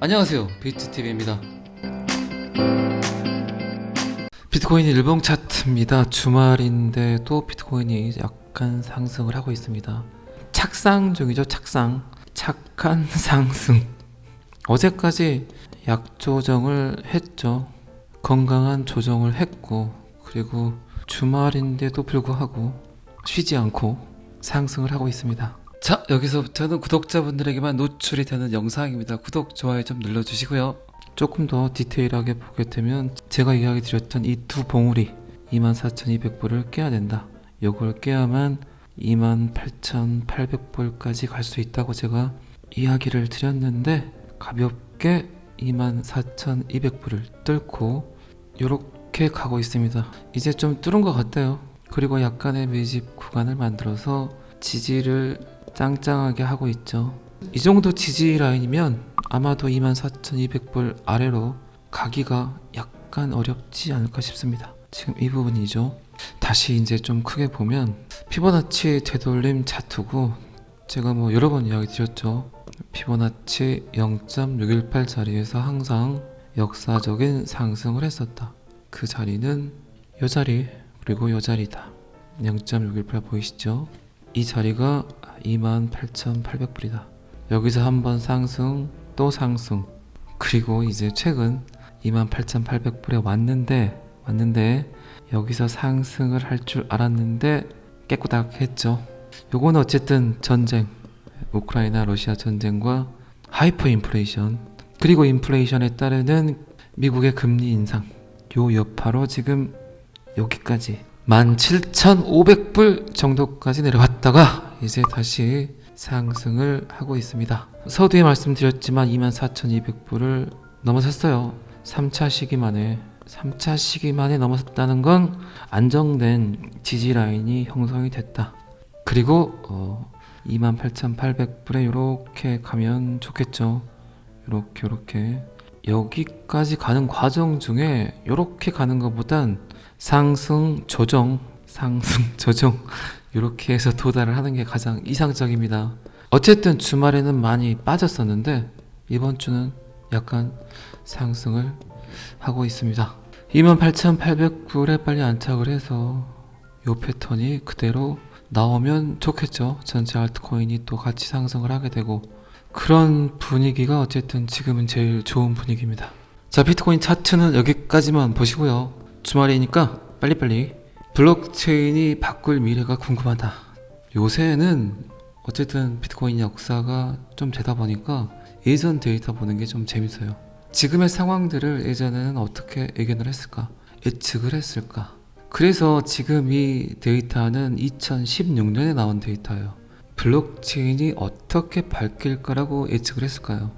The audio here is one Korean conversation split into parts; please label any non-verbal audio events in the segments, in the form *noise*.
안녕하세요. 비트TV입니다. 비트코인이 일봉 차트입니다. 주말인데도 비트코인이 약간 상승을 하고 있습니다. 착상 중이죠 착상. 착한 *laughs* 상승. 어제까지 약 조정을 했죠. 건강한 조정을 했고 그리고 주말인데도 불구하고 쉬지 않고 상승을 하고 있습니다 자 여기서부터는 구독자분들에게만 노출이 되는 영상입니다. 구독 좋아요 좀 눌러주시고요. 조금 더 디테일하게 보게 되면 제가 이야기 드렸던 이 두 봉우리 24,200불을 깨야 된다. 요걸 깨야만 28,800불까지 갈 수 있다고 제가 이야기를 드렸는데 가볍게 24,200불을 뚫고 요렇게 가고 있습니다. 이제 좀 뚫은 것 같아요. 그리고 약간의 매집 구간을 만들어서 지지를 짱짱하게 하고 있죠. 이 정도 지지 라인이면 아마도 24,200불 아래로 가기가 약간 어렵지 않을까 싶습니다. 지금 이 부분이죠. 다시 이제 좀 크게 보면 피보나치 되돌림 차트고 제가 뭐 여러 번 이야기 드렸죠. 피보나치 0.618 자리에서 항상 역사적인 상승을 했었다. 그 자리는 요 자리 그리고 요 자리다. 0.618 보이시죠? 이 자리가 28,800불이다. 여기서 한번 상승, 또 상승. 그리고 이제 최근 28,800불에 왔는데, 왔는데, 여기서 상승을 할 줄 알았는데, 깨꼬닥 했죠. 요건 어쨌든 전쟁, 우크라이나 러시아 전쟁과 하이퍼 인플레이션, 그리고 인플레이션에 따르는 미국의 금리 인상, 요 여파로 지금 여기까지 17,500불 정도까지 내려왔다가 이제 다시 상승을 하고 있습니다. 서두에 말씀드렸지만 24,200불을 넘어섰어요. 3차 시기 만에 3차 시기 만에 넘어섰다는 건 안정된 지지 라인이 형성이 됐다. 그리고 어, 28,800불에 이렇게 가면 좋겠죠. 이렇게 이렇게 여기까지 가는 과정 중에 이렇게 가는 것보단 상승 조정 상승 조정 이렇게 해서 도달을 하는 게 가장 이상적입니다. 어쨌든 주말에는 많이 빠졌었는데 이번 주는 약간 상승을 하고 있습니다. 28,809에 빨리 안착을 해서 이 패턴이 그대로 나오면 좋겠죠. 전체 알트코인이 또 같이 상승을 하게 되고 그런 분위기가 어쨌든 지금은 제일 좋은 분위기입니다. 자, 비트코인 차트는 여기까지만 보시고요. 주말이니까 빨리빨리 블록체인이 바꿀 미래가 궁금하다. 요새는 어쨌든 비트코인 역사가 좀 되다 보니까 예전 데이터 보는 게 좀 재밌어요. 지금의 상황들을 예전에는 어떻게 예견을 했을까? 예측을 했을까? 그래서 지금 이 데이터는 2016년에 나온 데이터예요. 블록체인이 어떻게 거라고 예측을 했을까요?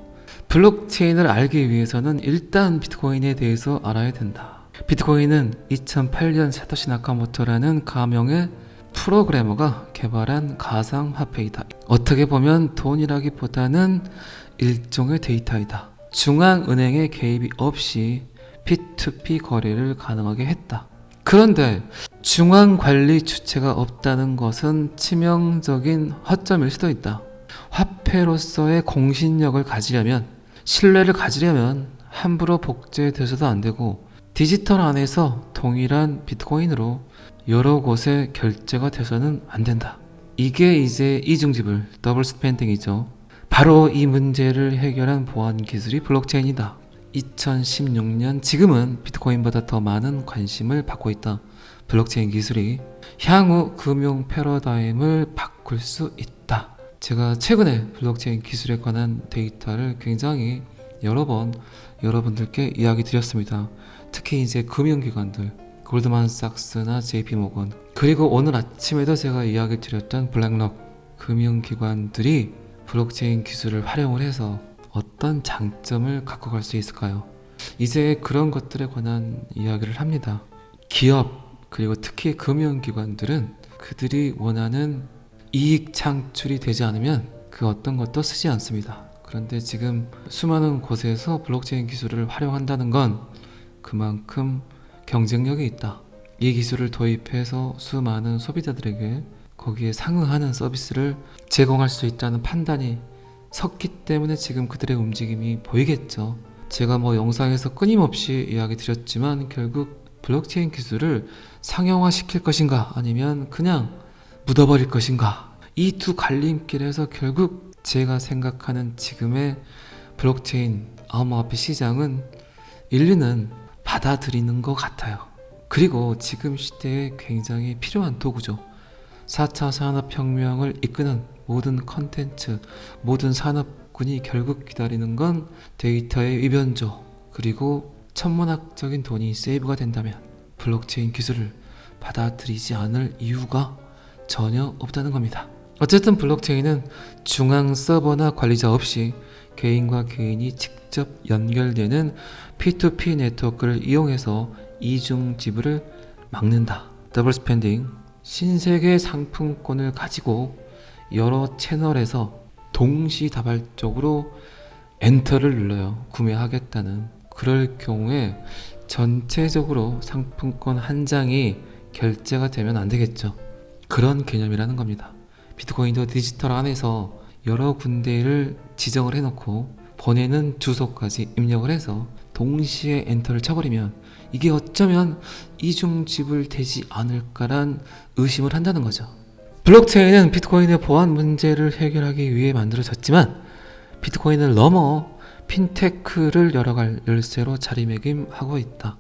블록체인을 알기 위해서는 일단 비트코인에 대해서 알아야 된다. 비트코인은 2008년 사토시 나카모토라는 가명의 프로그래머가 개발한 가상화폐이다. 어떻게 보면 돈이라기보다는 일종의 데이터이다. 중앙은행의 개입이 없이 P2P 거래를 가능하게 했다. 그런데 중앙 관리 주체가 없다는 것은 치명적인 허점일 수도 있다. 화폐로서의 공신력을 가지려면 신뢰를 가지려면 함부로 복제돼서도 안 되고 디지털 안에서 동일한 비트코인으로 여러 곳에 결제가 돼서는 안 된다. 이게 이제 이중지불 더블 스펜딩이죠. 바로 이 문제를 해결한 보안 기술이 블록체인이다. 2016년 지금은 비트코인보다 더 많은 관심을 받고 있다. 블록체인 기술이 향후 금융 패러다임을 바꿀 수 있다. 제가 최근에 블록체인 기술에 관한 데이터를 굉장히 여러 번 여러분들께 이야기 드렸습니다. 특히 이제 금융기관들 골드만삭스나 JP모건 그리고 오늘 아침에도 제가 이야기 드렸던 블랙록 금융기관들이 블록체인 기술을 활용을 해서 어떤 장점을 갖고 갈 수 있을까요? 이제 그런 것들에 관한 이야기를 합니다. 기업 그리고 특히 금융기관들은 그들이 원하는 이익 창출이 되지 않으면 그 어떤 것도 쓰지 않습니다. 그런데 지금 수많은 곳에서 블록체인 기술을 활용한다는 건 그만큼 경쟁력이 있다. 이 기술을 도입해서 수많은 소비자들에게 거기에 상응하는 서비스를 제공할 수 있다는 판단이 섰기 때문에 지금 그들의 움직임이 보이겠죠. 제가 뭐 영상에서 끊임없이 이야기 드렸지만 결국 블록체인 기술을 상용화 시킬 것인가 아니면 그냥 묻어버릴 것인가 이 두 갈림길에서 결국 제가 생각하는 지금의 블록체인 암호화폐 시장은 인류는 받아들이는 것 같아요. 그리고 지금 시대에 굉장히 필요한 도구죠. 4차 산업혁명을 이끄는 모든 컨텐츠, 모든 산업군이 결국 기다리는 건 데이터의 위변조, 그리고 천문학적인 돈이 세이브가 된다면 블록체인 기술을 받아들이지 않을 이유가 전혀 없다는 겁니다. 어쨌든 블록체인은 중앙 서버나 관리자 없이 개인과 개인이 직접 연결되는 P2P 네트워크를 이용해서 이중 지불을 막는다. 더블 스pen딩 신세계 상품권을 가지고 여러 채널에서 동시다발적으로 엔터를 눌러요. 구매하겠다는 그럴 경우에 전체적으로 상품권 한 장이 결제가 되면 안 되겠죠. 그런 개념이라는 겁니다. 비트코인도 디지털 안에서 여러 군데를 지정을 해놓고 보내는 주소까지 입력을 해서 동시에 엔터를 쳐버리면 이게 어쩌면 이중 지불되지 않을까란 의심을 한다는 거죠. 블록체인은 비트코인의 보안 문제를 해결하기 위해 만들어졌지만 비트코인을 넘어 핀테크를 열어갈 열쇠로 자리매김하고 있다.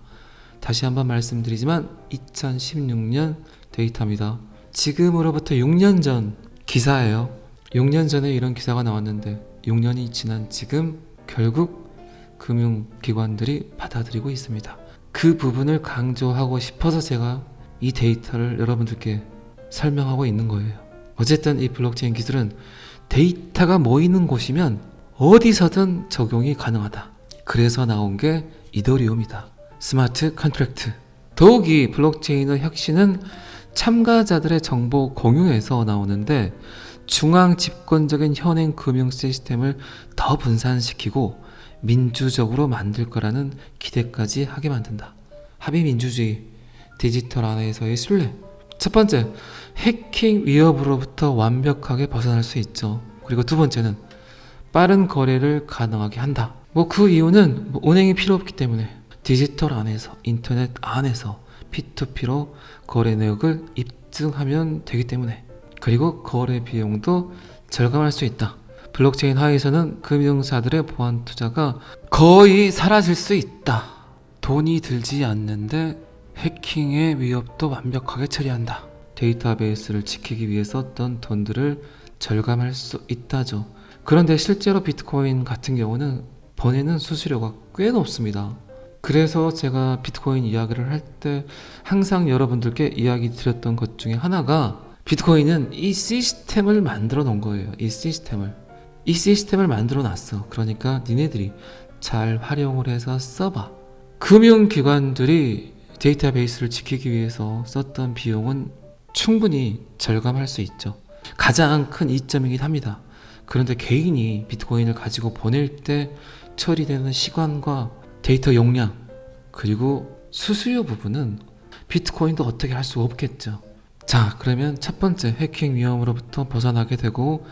다시 한번 말씀드리지만 2016년 데이터입니다. 지금으로부터 6년 전 기사예요. 6년 전에 이런 기사가 나왔는데 6년이 지난 지금 결국 금융기관들이 받아들이고 있습니다. 그 부분을 강조하고 싶어서 제가 이 데이터를 여러분들께 설명하고 있는 거예요. 어쨌든 이 블록체인 기술은 데이터가 모이는 곳이면 어디서든 적용이 가능하다. 그래서 나온 게 이더리움이다. 스마트 컨트랙트. 더욱이 블록체인의 혁신은 참가자들의 정보 공유에서 나오는데 중앙 집권적인 현행 금융 시스템을 더 분산시키고 민주적으로 만들 거라는 기대까지 하게 만든다. 합의 민주주의, 디지털 안에서의 신뢰. 첫 번째, 해킹 위협으로부터 완벽하게 벗어날 수 있죠. 그리고 두 번째는 빠른 거래를 가능하게 한다. 뭐 그 이유는 뭐 은행이 필요 없기 때문에 디지털 안에서 인터넷 안에서 P2P로 거래 내역을 입증하면 되기 때문에 그리고 거래 비용도 절감할 수 있다. 블록체인 하에서는 금융사들의 보안 투자가 거의 사라질 수 있다. 돈이 들지 않는데 해킹의 위협도 완벽하게 처리한다. 데이터베이스를 지키기 위해 썼던 돈들을 절감할 수 있다죠. 그런데 실제로 비트코인 같은 경우는 보내는 수수료가 꽤 높습니다. 그래서 제가 비트코인 이야기를 할 때 항상 여러분들께 이야기 드렸던 것 중에 하나가 비트코인은 이 시스템을 만들어 놓은 거예요. 이 시스템을. 이 시스템을 만들어 놨어. 그러니까 니네들이 잘 활용을 해서 써봐. 금융기관들이 데이터베이스를 지키기 위해서 썼던 비용은 충분히 절감할 수 있죠. 가장 큰 이점이긴 합니다. 그런데 개인이 비트코인을 가지고 보낼 때 처리되는 시간과 데이터 용량 그리고 수수료 부분은 비트코인도 어떻게 할 수 없겠죠. 자, 그러면 첫 번째 해킹 위험으로부터 벗어나게 되고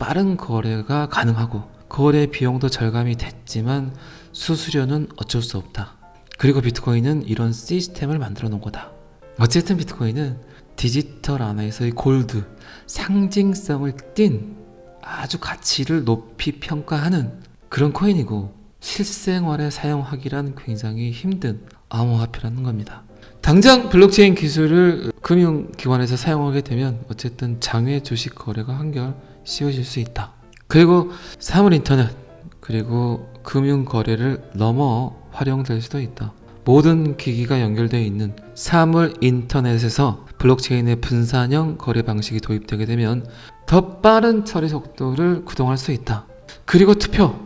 빠른 거래가 가능하고 거래 비용도 절감이 됐지만 수수료는 어쩔 수 없다. 그리고 비트코인은 이런 시스템을 만들어 놓은 거다. 어쨌든 비트코인은 디지털 안에서의 골드, 상징성을 띤 아주 가치를 높이 평가하는 그런 코인이고 실생활에 사용하기란 굉장히 힘든 암호화폐라는 겁니다. 당장 블록체인 기술을 금융기관에서 사용하게 되면 어쨌든 장외 주식 거래가 한결 쉬워질 수 있다. 그리고 사물 인터넷 그리고 금융 거래를 넘어 활용될 수도 있다. 모든 기기가 연결되어 있는 사물 인터넷에서 블록체인의 분산형 거래 방식이 도입되게 되면 더 빠른 처리 속도를 구동할 수 있다. 그리고 투표.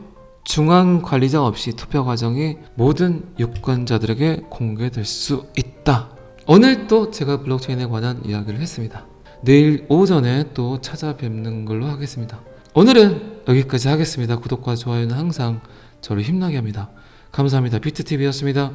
중앙 관리자 없이 투표 과정이 모든 유권자들에게 공개될 수 있다. 오늘 또 제가 블록체인에 관한 이야기를 했습니다. 내일 오전에 또 찾아뵙는 걸로 하겠습니다. 오늘은 여기까지 하겠습니다. 구독과 좋아요는 항상 저를 힘나게 합니다. 감사합니다. 비트TV였습니다.